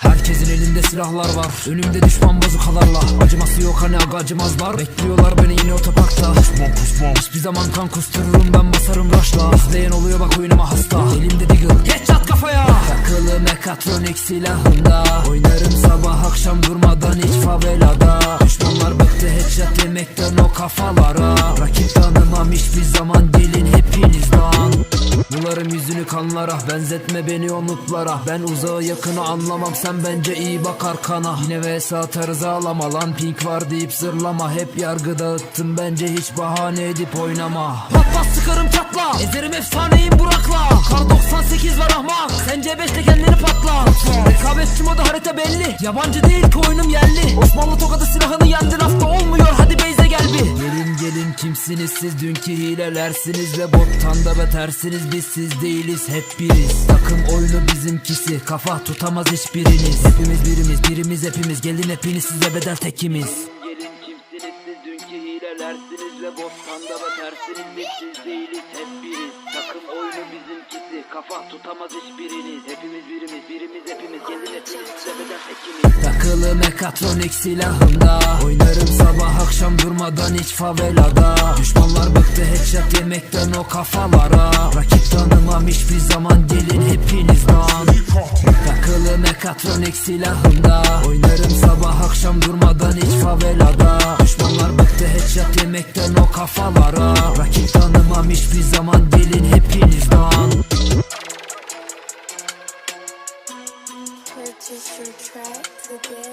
Herkesin elinde silahlar var. Önümde düşman bazukalarla Acıması yok hani aga acımazlar Bekliyorlar beni yine otoparkta. Kusmam kusmam Hiçbir zaman kan kustururum ben basarım raşla. İzleyen oluyor bak oyunuma hasta. Elimde Takılı mekatronik silahımda. Oynarım sabah akşam durmadan hiç favelada. Düşmanlar bıktı headshot yemekten o kafalara. Rakip tanımam hiçbir zaman dilin hepiniz lan Bularım yüzünü kanlara Benzetme beni o nutlara Ben uzağı yakını anlamam Sen bence iyi bak arkana. Yine vs atarız ağlama lan Pink var deyip zırlama. Hep yargı dağıttım bence hiç bahane edip oynama. Pat pat sıkarım çatla. Ezerim Kar 98 var ahmak Sen C5'te kendini patla. Rekabetçi modu harita belli. Yabancı değil ki oyunum yerli. Osmanlı tokadı silahını yendin hafta olmuyor. Hadi Beyze gel bir. Gelin gelin kimsiniz siz? Dünkü hilelersiniz Ve bottan da betersiniz. Biz siz değiliz hep biriz. Takım oyunu bizimkisi. Kafa tutamaz hiçbiriniz. Hepimiz birimiz birimiz hepimiz. Gelin hepiniz size bedel tekimiz. Hilelersiniz Ve bottan da betersiniz. Biz siz değiliz hep biriz. Takım oyunu bizimkisi Kafa tutamaz hiçbiriniz Hepimiz birimiz birimiz hepimiz. Gelin hepiniz sebeden ekimiz Takılı mekatronik silahımda. Oynarım sabah akşam durmadan hiç favelada. Düşmanlar bıktı headshot yemekten o kafalara. Rakip tanımam hiçbir zaman gelin hepiniz lan Takılı mekatronik silahımda. Oynarım sabah akşam durmadan hiç favelada. Düşmanlar bıktı headshot yemekten o kafalara. Rakip tanımam hiçbir zaman gelin hepiniz lan Just your track today.